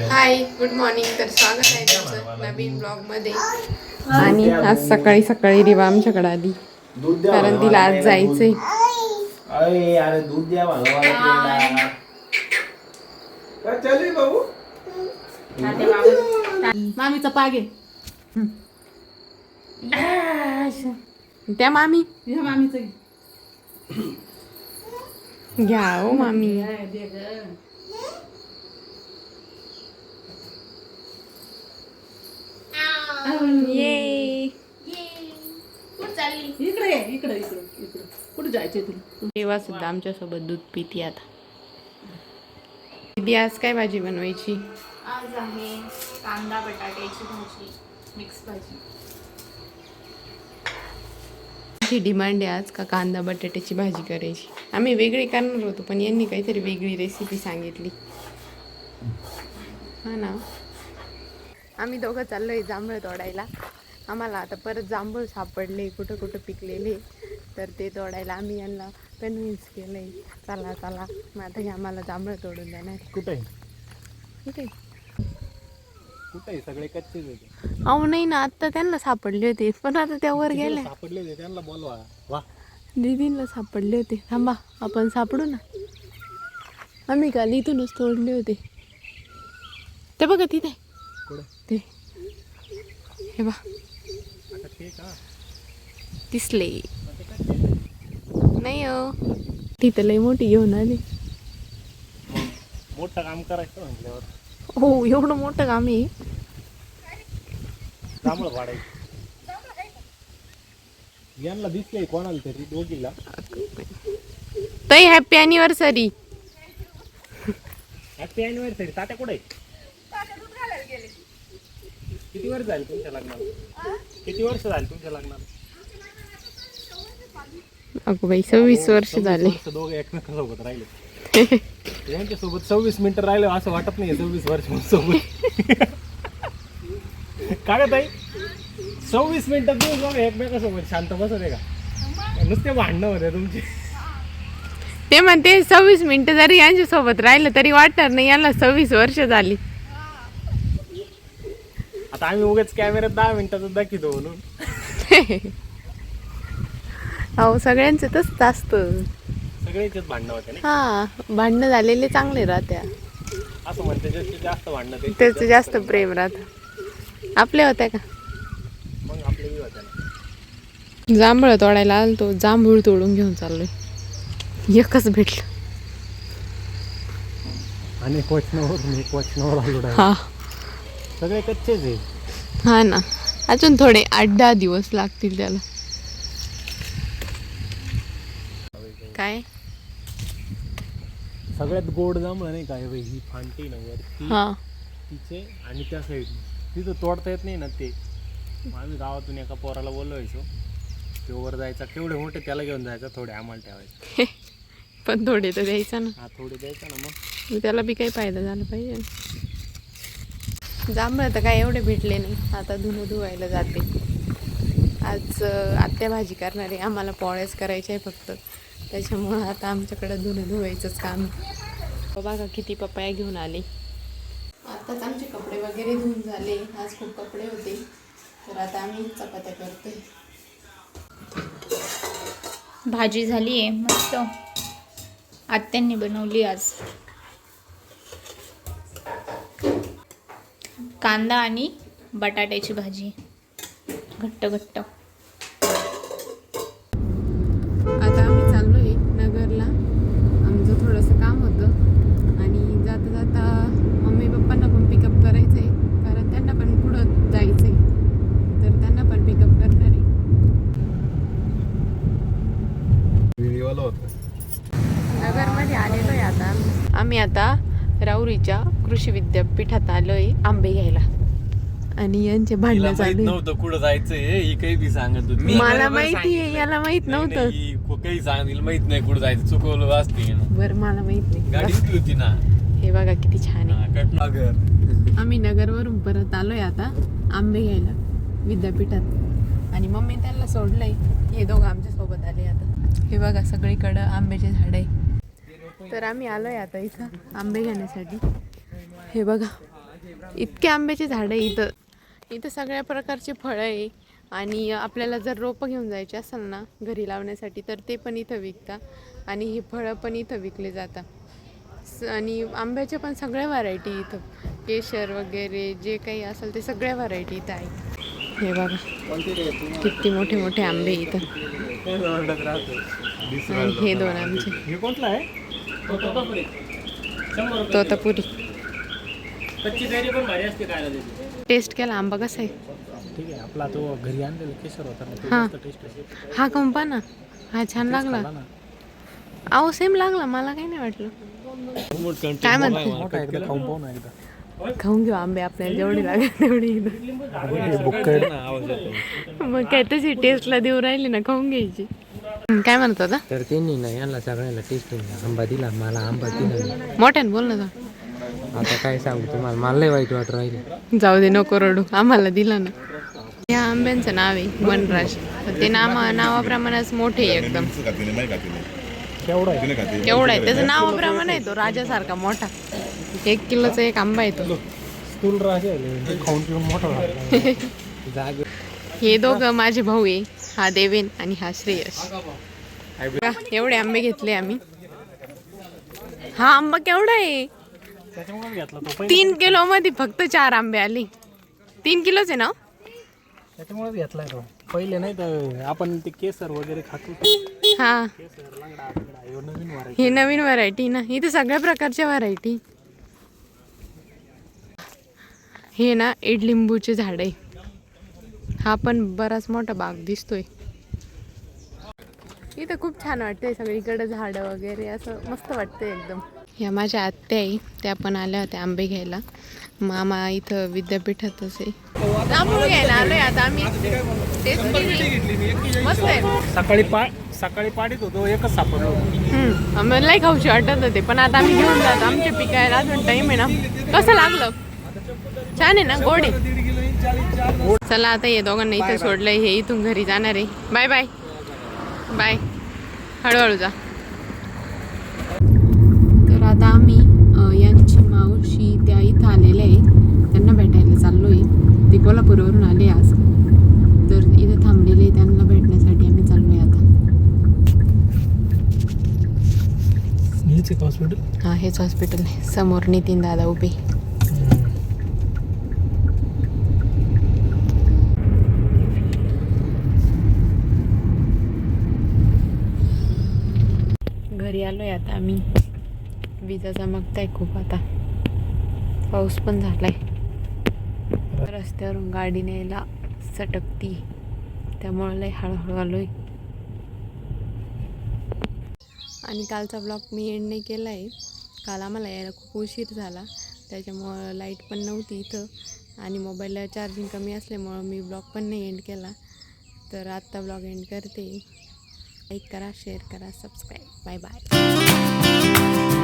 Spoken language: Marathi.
हाय गुड मॉर्निंग तर स्वागत आहे तुमचं नवीन ब्लॉगमध्ये आणि आज सकाळी सकाळी रिवा आमच्याकडे आली. कारण तिला आज. जायचंय. मामीचा पागे त्या मामी. ह्या मामीचं. घ्या हो मामी काय दे गं. ये इकडे ये, इकडे इकडे इकडे. कुठे जायचंय तुला? तेव्हा सुद्धा आमच्यासोबत दूध पिती आता. दीदी आज काय भाजी बनवायची? आज आहे कांदा बटाट्याची भाजी मिक्स भाजी. आमची डिमांड आहे आज का कांदा बटाट्याची भाजी करायची? आम्ही वेगळी करणार होतो पण यांनी काहीतरी वेगळी रेसिपी सांगितली. हा ना? आम्ही दोघं चाललोय जांभळ तोडायला. आम्हाला आता परत जांभूळ सापडले कुठं कुठं पिकलेले. तर ते तोडायला आम्ही यांना कन्व्हिन्स केलंय. चला चला. मग आता हे आम्हाला जांभळ तोडून देणार. कुठे? ठीक आहे? कुठे सगळे होते अहो नाही ना आत्ता त्यांना सापडले होते. पण आता त्यावर गेले सापडले होते त्यांना बोलवा. वा. दीदींना सापडले होते. थांबा आपण सापडू ना. आम्ही काल इथूनच तोडले होते. ते बघा तिथे. ते हे बा दिसले. नाही हो. तिथं लई मोठी घेऊन आली. मोठं काम करायचं म्हटल्यावर. हो एवढं मोठं काम आहे. जांभळ वाढायचं यांना दिसलंय कोणाला तरी दोघीला. ताई हॅपी अॅनिव्हर्सरी हॅपी अॅनिव्हर्सरी तात्या कुठे किती वर्ष झाले तुमच्या लग्नाला? किती वर्ष झाले तुमच्या लग्नाला? अगो बाई सव्वीस वर्ष झाले. दोघे एकमेकांसोबत राहिले. यांच्या सोबत सव्वीस मिनिटं राहिले असं वाटत नाही सव्वीस वर्ष सोबत. काय ताई? सव्वीस मिनिटं तुम्ही जाऊ एकमेकांसोबत शांत बसत आहे का? नुसते भांडणं होते तुमचे. ते म्हणते सव्वीस मिनिटं जरी यांच्यासोबत राहिलं तरी वाटणार नाही यांना सव्वीस वर्ष झाली. आता आम्ही उगाच कॅमेऱ्यात दहा मिनिटाचं दाखवतो म्हणून. अहो सगळ्यांचं तसंच असतं. सगळ्यांचेच भांडणं होते ना हा भांडणं झालेले चांगले राहत्या. असं म्हणते जास्त भांडणं ते त्याचं जास्त प्रेम राहत. आपले होत्या का? मग आपले बी होते ना. जांभळ तोडायला आलतो जांभूळ तोडून घेऊन चाललोय. एकच भेटलं. आणि एक वचनावरून एक वचनावर आलो. हा. सगळे कच्चेच आहे हा ना. अजून थोडे आठ दहा दिवस लागतील त्याला. काय? सगळ्यात गोड जांभळं नाही काय बाई? ही फांटी ना वर ती हा. तिचे आणि त्या साईड तिथं तोडता येत नाही ना ते. मग आम्ही गावातून एका पोराला बोलवायचो. तो वर जायचा. केवढे मोठे त्याला घेऊन जायचा थोडे आम्हाला ठेवायचे. पण थोडे तर द्यायचा ना. हा थोडे द्यायचा ना मग. त्याला बी काही फायदा झाला पाहिजे. जांभळं तर काय एवढे भेटले नाही. आता धुणं धुवायला जाते. आज आत्या भाजी करणार. आहे आम्हाला पोळ्याच करायचे आहे फक्त. त्याच्यामुळं आता आमच्याकडं धुणं धुवायचंच काम बघा किती पपाया घेऊन आले. आताच आमचे कपडे वगैरे धुवून झाले. आज खूप कपडे होते. तर आता आम्ही चपात्या करतोय भाजी झाली आहे मस्त. आत्यांनी बनवली आज. कांदा आणि बटाट्याची भाजी. घट्ट घट्ट आता आम्ही चाललोय नगरला आमचं थोडंसं काम होतं आणि जाता जाता मम्मी पप्पांना पण पिकअप करायचं आहे कारण त्यांना पण पुढं जायचं आहे तर त्यांना पण पिकअप करणार आहे व्हिडिओला होतं नगरमध्ये आलेलो आहे आता आम्ही. आम्ही आता राऊरीच्या कृषी विद्यापीठात आलोय आंबे घ्यायला. आणि यांचे भांडणं चालू आहे. नव्हतं कुठं जायचंय ही काही बी सांगत होती. मला माहिती आहे याला माहीत नाही, नव्हतं. नाही, ही काही सांगितलं माहीत नाही कुठं जायचं चुकवलं असते बरं मला माहीत गाडी नाही इथली होती ना. हे बघा किती छान आहे. हा, कटनागर आम्ही नगरवरून परत आलोय आता आंबे घ्यायला विद्यापीठात. आणि मम्मी त्यांना सोडलंय. हे दोघं आमच्यासोबत आले आता. हे बघा सगळीकडं आंब्याचे झाड आहे. तर आम्ही आलोय आता इथं आंबे घेण्यासाठी. हे बघा इतके आंब्याचे झाडं आहे इथं. इथं सगळ्या प्रकारचे फळं आहे. आणि आपल्याला जर रोपं घेऊन जायचे असेल ना घरी लावण्यासाठी तर ते पण इथं विकतात आणि हे फळं पण इथं विकले जातात. आणि आंब्याच्या पण सगळ्या व्हरायटी इथं. केशर वगैरे जे काही असेल ते सगळ्या व्हरायटी इथं आहे. हे बघा किती मोठे मोठे आंबे इथं. हे दोन आमचे. आहे तोतापुरी. कच्ची कैरी पण भारी असते काय त्याची. टेस्ट केला आंबा कसा आहे? ठीक आहे आपला तो घरी आणलेला केशर होता ना तो हा. जास्त टेस्ट आहे. हा कंपा ना हा छान लागला. ना. अहो सेम लागला मला काही नाही वाटलं. काय म्हणते? मोठा एकदा खाऊन पाहू ना एकदा. खाऊन घेऊ आंबे आपल्याला जेवढी लागेल तेवढी मग काय तशी टेस्टला देऊ राहिली ना खाऊन घ्यायची. काय म्हणत होता? तर त्यांनी ना यांना सगळ्यांना टेस्ट आंबा दिला मला आंबा दिला मोठ्याने बोल ना आता काय सांगू तुम्हाला? मला लय वाईट वाटत राहिले. जाऊ दे नको रडू. आम्हाला दिला ना. या आंब्यांचं नाव आहे वनराज. तर ते नामा नावाप्रमाणेच मोठे आहे एकदम. केवढा आहे? केवढा आहे? त्याचं नावाप्रमाणे आहे तो राजासारखा मोठा. एक किलोचा एक आंबा आहे तो. खाऊन पिऊन मोठा जाग हे दोघं माझे भाऊ आहे. हा देवेन आणि हा श्रेयश बघा, एवढे आंबे घेतले आम्ही. हा आंबा केवढा आहे? तीन किलो मध्ये फक्त चार आंबे आले. तीन किलोच आहे ना? त्याच्यामुळे घेतलाय तो. पहिले नाही तर आपण ते केसर वगैरे खातो. हा. हे नवीन व्हरायटी ना. इथे सगळ्या प्रकारच्या व्हरायटी हे ना इडलिंबूचे झाड आहे. हा पण बराच मोठा बाग दिसतोय. इथं खूप छान वाटतंय सगळीकडे झाडं वगैरे असं मस्त वाटतंय एकदम. ह्या माझ्या आत्या आहे त्या पण आल्या होत्या आंबे घ्यायला. मामा इथं विद्यापीठातच आहे. जांभूळ घ्यायला आलोय आता आम्ही. केली. मस्त आहे. सकाळी पा सकाळी पाडीत होतो एकच सापडलो हम्म, आम्हाला लई खाऊशी वाटत होते पण आता आम्ही घेऊन जातो. आमचे पिकायला अजून टाइम आहे ना. कसं लागलं? छान आहे ना गोड आहे. चला आता हे दोघांना इथं सोडलंय हे इथून घरी जाणार आहे. Bye bye. बाय. हळूहळू जा. तर आता आम्ही यांची मावशी त्या इथं आलेल्या आहे. त्यांना भेटायला चाललो आहे ते कोल्हापूरवरून आले आज. तर इथं थांबलेले आहे, त्यांना भेटण्यासाठी आम्ही चाललो आहे आता हेच हॉस्पिटल हा हेच हॉस्पिटल आहे. समोर नितीन दादा उभे. आलो आलोय आता आम्ही. विजा चमकताय खूप आता. पाऊस पण झालाय. रस्त्यावरून गाडी न्यायला सटकती. त्यामुळे लय हळूहळू आलोय. आणि कालचा ब्लॉग मी एंड नाही केला आहे काल आम्हाला यायला खूप उशीर झाला. त्याच्यामुळं लाइट पण नव्हती इथं. आणि मोबाईलला चार्जिंग कमी असल्यामुळं मी ब्लॉग पण नाही एंड केला. तर आत्ता ब्लॉग एंड करते. लाईक करा शेअर करा सबस्क्राईब. Bye bye.